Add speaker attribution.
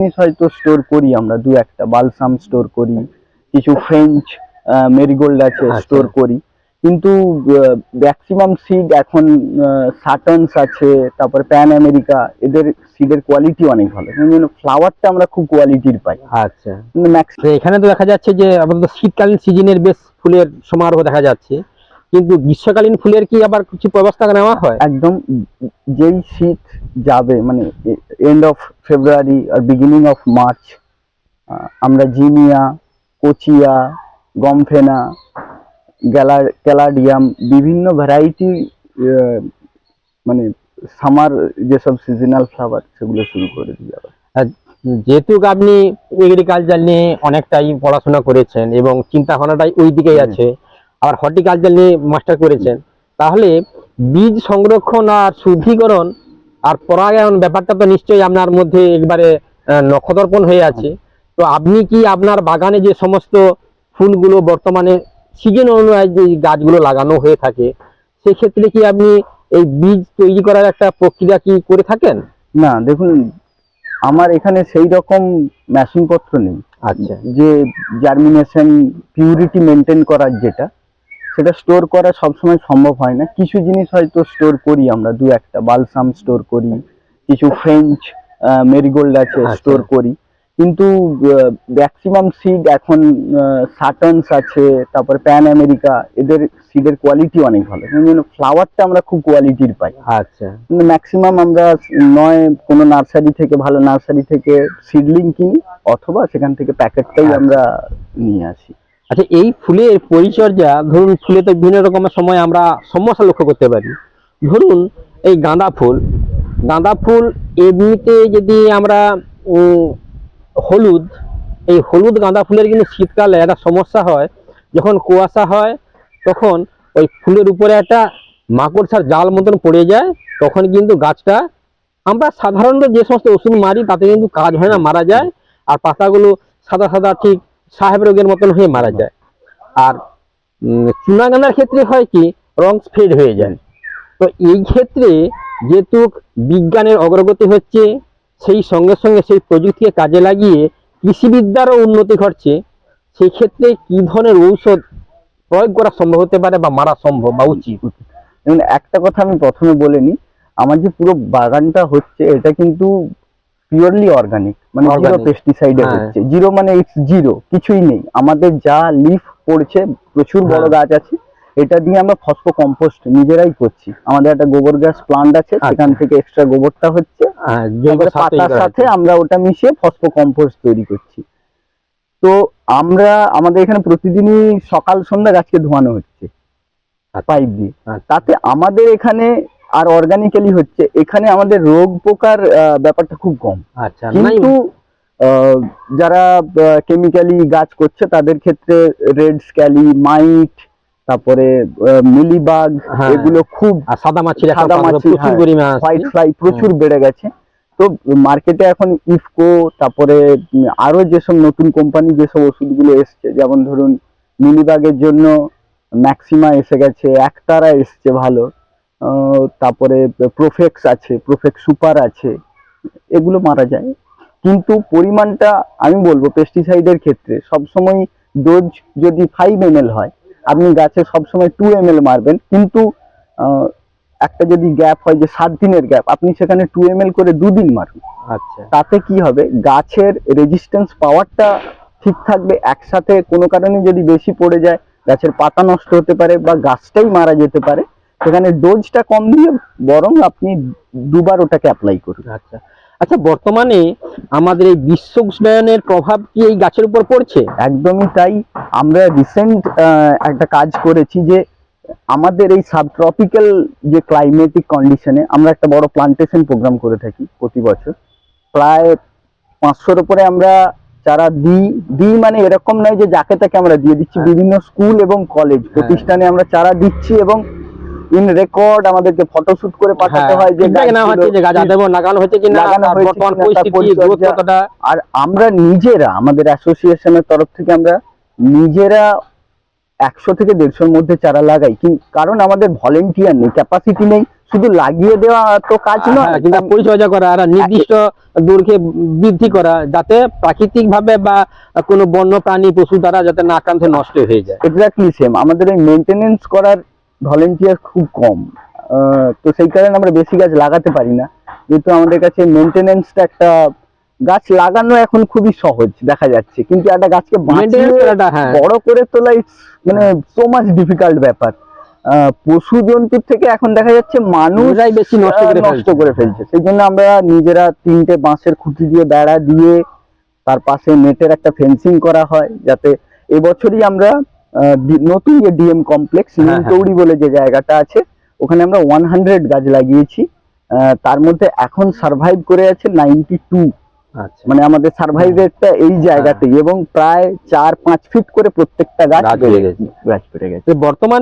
Speaker 1: জিনিস হয়তো স্টোর করি আমরা দু একটা। বালসাম স্টোর করি কিছু ফ্রেঞ্চ মেরিগোল্ড আছে
Speaker 2: আচ্ছা।
Speaker 1: স্টোর করি। কিন্তু ম্যাক্সিমাম সিড এখন সাটনস আছে তারপর প্যান আমেরিকা এদের সিডের কোয়ালিটি অনেক ভালো। ফ্লাওয়ারটা আমরা খুব কোয়ালিটির পাই।
Speaker 2: আচ্ছা।
Speaker 1: ম্যাক্স
Speaker 2: এখানে তো দেখা যাচ্ছে যে আপাতত শীতকালীন সিজনের বেশ ফুলের সমারোহ দেখা যাচ্ছে। কিন্তু গ্রীষ্মকালীন ফুলের কি আবার কিছু ব্যবস্থা নেওয়া হয়?
Speaker 1: একদম যেই শীত যাবে মানে এন্ড অফ ফেব্রুয়ারি আর বিগিনিং অফ মার্চ আমরা জিনিয়া কোচিয়া গমফেনা গ্যালা ক্যালাডিয়াম বিভিন্ন ভ্যারাইটি মানে সামার যেসব সিজনাল ফ্লাওয়ার সেগুলো শুরু করে দিই আবার।
Speaker 2: যেহেতু আপনি এগ্রিকালচার নিয়ে অনেকটাই পড়াশোনা করেছেন এবং চিন্তা ভাবনাটাই ওই দিকেই আছে আবার হর্টিকালচার নিয়ে মাস্টার করেছেন তাহলে বীজ সংরক্ষণ আর শুদ্ধিকরণ আর পরাগায়ন ব্যাপারটা তো নিশ্চয়ই আপনার মধ্যে একবারে নক্ষদর্পণ হয়ে আছে। তো আপনি কি আপনার বাগানে যে সমস্ত ফুলগুলো বর্তমানে সিজন অনুযায়ী যে গাছগুলো লাগানো হয়ে থাকে সেক্ষেত্রে কি আপনি এই বীজ তৈরি করার একটা প্রক্রিয়া কি করে থাকেন?
Speaker 1: না দেখুন আমার এখানে সেই রকম মেশিনপত্র নেই।
Speaker 2: আচ্ছা।
Speaker 1: যে জার্মিনেশন পিউরিটি মেনটেন করার যেটা সেটা স্টোর করা সবসময় সম্ভব হয় না। কিছু জিনিস হয়তো স্টোর করি আমরা দু একটা। বালসাম স্টোর করি কিছু ফ্রেঞ্চ মেরিগোল্ড আছে
Speaker 2: আচ্ছা।
Speaker 1: স্টোর করি। কিন্তু ম্যাক্সিমাম সিড এখন সাটনস আছে তারপর প্যান আমেরিকা এদের সিডের কোয়ালিটি অনেক ভালো। ফ্লাওয়ারটা আমরা খুব কোয়ালিটির পাই।
Speaker 2: আচ্ছা।
Speaker 1: ম্যাক্সিমাম আমরা নয় কোনো নার্সারি থেকে ভালো নার্সারি থেকে সিডলিং কিনি অথবা সেখান থেকে প্যাকেটটাই
Speaker 2: আচ্ছা।
Speaker 1: আমরা নিয়ে আসি।
Speaker 2: আচ্ছা এই ফুলের পরিচর্যা, ধরুন ফুলে তো বিভিন্ন রকমের সময় আমরা সমস্যা লক্ষ্য করতে পারি। ধরুন এই গাঁদা ফুল। গাঁদা ফুল এমনিতে যদি আমরা হলুদ, এই হলুদ গাঁদা ফুলের কিন্তু শীতকালে একটা সমস্যা হয়। যখন কুয়াশা হয়, তখন ওই ফুলের উপরে একটা মাকড়সার জাল মতন পড়ে যায়। তখন কিন্তু গাছটা, আমরা সাধারণত যে সমস্ত ওষুধ মারি, তাতে কিন্তু কাজ হয় না, মারা যায়। আর পাতাগুলো সাদা সাদা ঠিক সাহেব রোগের মতন হয়ে মারা যায়। আর উম, চুনা গাঁদার ক্ষেত্রে হয় কি রং ফেড হয়ে যায়। তো এই ক্ষেত্রে যেহেতু বিজ্ঞানের অগ্রগতি হচ্ছে সেই সঙ্গে সঙ্গে সেই প্রযুক্তিকে কাজে লাগিয়ে কৃষিবিদ্যারও উন্নতি ঘটছে সেই ক্ষেত্রে কি ধরনের ঔষধ প্রয়োগ করা সম্ভব হতে পারে বা মারা সম্ভব বা উচিত?
Speaker 1: একটা কথা আমি প্রথমে বলে নিই আমার যে পুরো বাগানটা হচ্ছে এটা কিন্তু পিওরলি অর্গানিক মানে জিরো। পেস্টিসাইডে
Speaker 2: হ্যাঁ।
Speaker 1: হচ্ছে জিরো মানে ইটস জিরো কিছুই নেই আমাদের যা লিফ পড়ছে প্রচুর বড়
Speaker 2: হ্যাঁ।
Speaker 1: গাছ আছে এটা দিয়ে আমরা ফসফো কম্পোস্ট নিজেরাই করছি আমাদের একটা গোবর গ্যাস প্লান্ট আছে
Speaker 2: আচ্ছা।
Speaker 1: সেখান থেকে এক্সট্রা গোবরটা হচ্ছে
Speaker 2: তৈরি
Speaker 1: পাতার সাথে আমরা ওটা মিশিয়ে ফসফো কম্পোস্ট তৈরি করছি তো আমরা আমাদের এখানে প্রতিদিনই সকাল সন্ধ্যা গাছকে ধোয়ানো হচ্ছে
Speaker 2: আচ্ছা।
Speaker 1: পাইপ দিয়ে
Speaker 2: আচ্ছা।
Speaker 1: তাতে আমাদের এখানে আর অর্গানিক্যালি হচ্ছে এখানে আমাদের রোগ পোকার ব্যাপারটা খুব কম
Speaker 2: আচ্ছা
Speaker 1: কিন্তু যারা কেমিক্যালি গাছ করছে তাদের ক্ষেত্রে রেড স্ক্যালি মাইট তারপরে মিলিবাগ
Speaker 2: হ্যাঁ।
Speaker 1: এগুলো খুব
Speaker 2: সাদা একটা
Speaker 1: সাদা মাছি, হ্যাঁ। হোয়াইট ফ্লাই প্রচুর বেড়ে গেছে তো মার্কেটে এখন ইফকো তারপরে আরও যেসব নতুন কোম্পানি যেসব ওষুধগুলো এসছে যেমন ধরুন মিলিবাগের জন্য ম্যাক্সিমা এসে গেছে একতারা এসছে ভালো তারপরে প্রোফেক্স আছে প্রোফেক্স সুপার আছে এগুলো মারা যায়। কিন্তু পরিমাণটা আমি বলব পেস্টিসাইডের ক্ষেত্রে সবসময় ডোজ যদি ফাইভ এম হয় আপনি গাছে সবসময় টু এম মারবেন। কিন্তু একটা যদি গ্যাপ হয় যে সাত দিনের গ্যাপ আপনি সেখানে টু এম করে দুদিন মারুন।
Speaker 2: আচ্ছা।
Speaker 1: তাতে কি হবে? গাছের রেজিস্ট্যান্স পাওয়ারটা ঠিক থাকবে একসাথে। কোনো কারণে যদি বেশি পড়ে যায় গাছের পাতা নষ্ট হতে পারে বা গাছটাই মারা যেতে পারে। সেখানে ডোজটা কম দিয়ে বরং আপনি দুবার ওটাকে অ্যাপ্লাই করুন।
Speaker 2: আচ্ছা। আচ্ছা বর্তমানে আমাদের এই বিশ্ব উষ্ণায়নের প্রভাব কি এই গাছের উপর পড়ছে?
Speaker 1: একদমই তাই। আমরা রিসেন্ট একটা কাজ করেছি যে আমাদের এই সাবট্রপিক্যাল যে ক্লাইমেটিক কন্ডিশনে আমরা একটা বড় প্লান্টেশন প্রোগ্রাম করে থাকি প্রতি বছর। প্রায় পাঁচশোর উপরে আমরা চারা দিই দিই মানে এরকম নয় যে যাকে তাকে আমরা দিয়ে দিচ্ছি।
Speaker 2: হ্যাঁ।
Speaker 1: বিভিন্ন স্কুল এবং কলেজ প্রতিষ্ঠানে আমরা চারা দিচ্ছি এবং ইন রেকর্ড আমাদেরকে ফটোশুট করে পাঠাতে হয় যে
Speaker 2: feedback নেওয়া হচ্ছে যে
Speaker 1: গাছগুলো-
Speaker 2: দেবো লাগানো হচ্ছে তার
Speaker 1: হয়েছে
Speaker 2: বর্তমান পরিস্থিতি কতটা
Speaker 1: আর আমরা নিজেরা আমাদের অ্যাসোসিয়েশনের তরফ থেকে আমরা নিজেরা একশো থেকে দেড়শোর মধ্যে চারা লাগাই। কারণ আমাদের ভলেন্টিয়ার নেই ক্যাপাসিটি নেই শুধু লাগিয়ে দেওয়া তো কাজ নয়।
Speaker 2: হ্যাঁ, কিন্তু পরিচর্যা করা আর নির্দিষ্ট দৈর্ঘ্যে বৃদ্ধি করা যাতে প্রাকৃতিক ভাবে বা কোনো বন্য প্রাণী পশু দ্বারা যাতে না আক্রান্ত নষ্ট হয়ে যায়।
Speaker 1: এক্স্যাক্টলি সেম আমাদের এই মেনটেনেন্স করার ভলেন্টিয়ার খুব কম। তো সেই কারণে আমরা বেশি গাছ লাগাতে পারি না। যেহেতু আমাদের কাছে মেনটেনেন্সটা একটা গাছ লাগানো এখন খুবই সহজ দেখা যাচ্ছে। কিন্তু একটা গাছকে
Speaker 2: হ্যাঁ।
Speaker 1: বড় করে তোলা it's মানে সো মাচ ডিফিকাল্ট ব্যাপার। পশু জন্তুর থেকে এখন দেখা যাচ্ছে মানুষ
Speaker 2: মানুষরাই বেশি নষ্ট করে
Speaker 1: নষ্ট
Speaker 2: ফেলছে।
Speaker 1: করে ফেলছে। সেই জন্য আমরা নিজেরা তিনটে বাঁশের খুঁটি দিয়ে বেড়া দিয়ে তার পাশে নেটের একটা ফেন্সিং করা হয় যাতে এবছরই আমরা নতুন যে ডিএম কমপ্লেক্স
Speaker 2: নীলতৌড়ি
Speaker 1: নিমতৌড়ি বলে যে জায়গাটা আছে ওখানে আমরা ওয়ান হান্ড্রেড গাছ লাগিয়েছি। আহ, তার মধ্যে এখন সার্ভাইভ করে আছে নাইনটি টু
Speaker 2: আচ্ছা।
Speaker 1: মানে আমাদের সার্ভাইভ রেটটা এই জায়গাতেই এবং প্রায় চার পাঁচ ফিট করে প্রত্যেকটা গাছ
Speaker 2: গাছ
Speaker 1: বেড়ে
Speaker 2: গেছে। বর্তমান